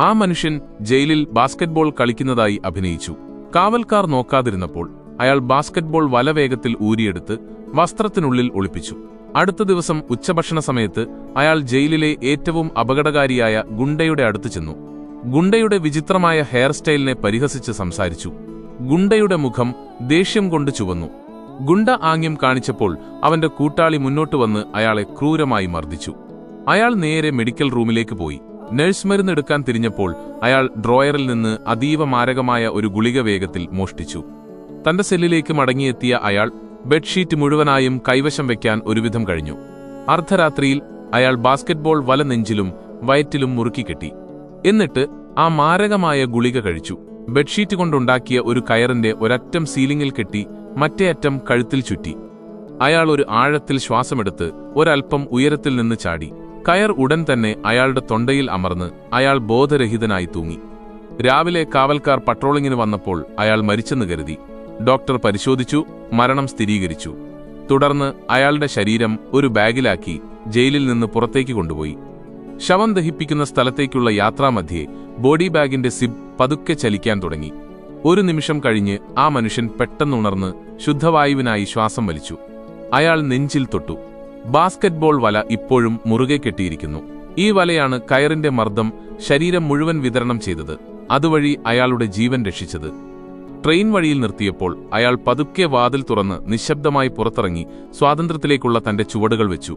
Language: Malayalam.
ആ മനുഷ്യൻ ജയിലിൽ ബാസ്കറ്റ്ബോൾ കളിക്കുന്നതായി അഭിനയിച്ചു. കാവൽക്കാർ നോക്കാതിരുന്നപ്പോൾ അയാൾ ബാസ്കറ്റ്ബോൾ വല വലവേഗത്തിൽ ഊരിയെടുത്ത് വസ്ത്രത്തിനുള്ളിൽ ഒളിപ്പിച്ചു. അടുത്ത ദിവസം ഉച്ചഭക്ഷണ സമയത്ത് അയാൾ ജയിലിലെ ഏറ്റവും അപകടകാരിയായ ഗുണ്ടയുടെ അടുത്ത് ചെന്നു. ഗുണ്ടയുടെ വിചിത്രമായ ഹെയർ സ്റ്റൈലിനെ പരിഹസിച്ച് സംസാരിച്ചു. ഗുണ്ടയുടെ മുഖം ദേഷ്യം കൊണ്ട് ചുവന്നു. ഗുണ്ട ആംഗ്യം കാണിച്ചപ്പോൾ അവന്റെ കൂട്ടാളി മുന്നോട്ട് വന്ന് അയാളെ ക്രൂരമായി മർദ്ദിച്ചു. അയാൾ നേരെ മെഡിക്കൽ റൂമിലേക്ക് പോയി. നഴ്സ് മരുന്ന് എടുക്കാൻ തിരിഞ്ഞപ്പോൾ അയാൾ ഡ്രോയറിൽ നിന്ന് അതീവ മാരകമായ ഒരു ഗുളിക വേഗത്തിൽ മോഷ്ടിച്ചു. തന്റെ സെല്ലിലേക്ക് മടങ്ങിയെത്തിയ അയാൾ ബെഡ്ഷീറ്റ് മുഴുവനായും കൈവശം വെക്കാൻ ഒരുവിധം കഴിഞ്ഞു. അർദ്ധരാത്രിയിൽ അയാൾ ബാസ്കറ്റ്ബോൾ വല നെഞ്ചിലും വയറ്റിലും മുറുക്കിക്കെട്ടി എന്നിട്ട് ആ മാരകമായ ഗുളിക കഴിച്ചു. ബെഡ്ഷീറ്റ് കൊണ്ടുണ്ടാക്കിയ ഒരു കയറിന്റെ ഒരറ്റം സീലിംഗിൽ കെട്ടി മറ്റേ അറ്റം കഴുത്തിൽ ചുറ്റി. അയാൾ ഒരു ആഴത്തിൽ ശ്വാസമെടുത്ത് ഒരൽപ്പം ഉയരത്തിൽ നിന്ന് ചാടി. കയർ ഉടൻ തന്നെ അയാളുടെ തൊണ്ടയിൽ അമർന്ന് അയാൾ ബോധരഹിതനായി തൂങ്ങി. രാവിലെ കാവൽക്കാർ പട്രോളിങ്ങിന് വന്നപ്പോൾ അയാൾ മരിച്ചെന്ന് കരുതി. ഡോക്ടർ പരിശോധിച്ചു മരണം സ്ഥിരീകരിച്ചു. തുടർന്ന് അയാളുടെ ശരീരം ഒരു ബാഗിലാക്കി ജയിലിൽ നിന്ന് പുറത്തേക്ക് കൊണ്ടുപോയി. ശവം ദഹിപ്പിക്കുന്ന സ്ഥലത്തേക്കുള്ള യാത്രാമധ്യേ ബോഡി ബാഗിന്റെ സിബ് പതുക്കെ ചലിക്കാൻ തുടങ്ങി. ഒരു നിമിഷം കഴിഞ്ഞ് ആ മനുഷ്യൻ പെട്ടെന്നുണർന്ന് ശുദ്ധവായുവിനായി ശ്വാസം വലിച്ചു. അയാൾ നെഞ്ചിൽ തൊട്ടു. ബാസ്കറ്റ്ബോൾ വല ഇപ്പോഴും മുറുകെ കെട്ടിയിരിക്കുന്നു. ഈ വലയാണ് കയറിന്റെ മർദ്ദം ശരീരം മുഴുവൻ വിതരണം ചെയ്തത്. അതുവഴി അയാളുടെ ജീവൻ രക്ഷിച്ചത്. ട്രെയിൻ വഴിയിൽ നിർത്തിയപ്പോൾ അയാൾ പതുക്കെ വാതിൽ തുറന്ന് നിശബ്ദമായി പുറത്തിറങ്ങി സ്വാതന്ത്ര്യത്തിലേക്കുള്ള തന്റെ ചുവടുകൾ വെച്ചു.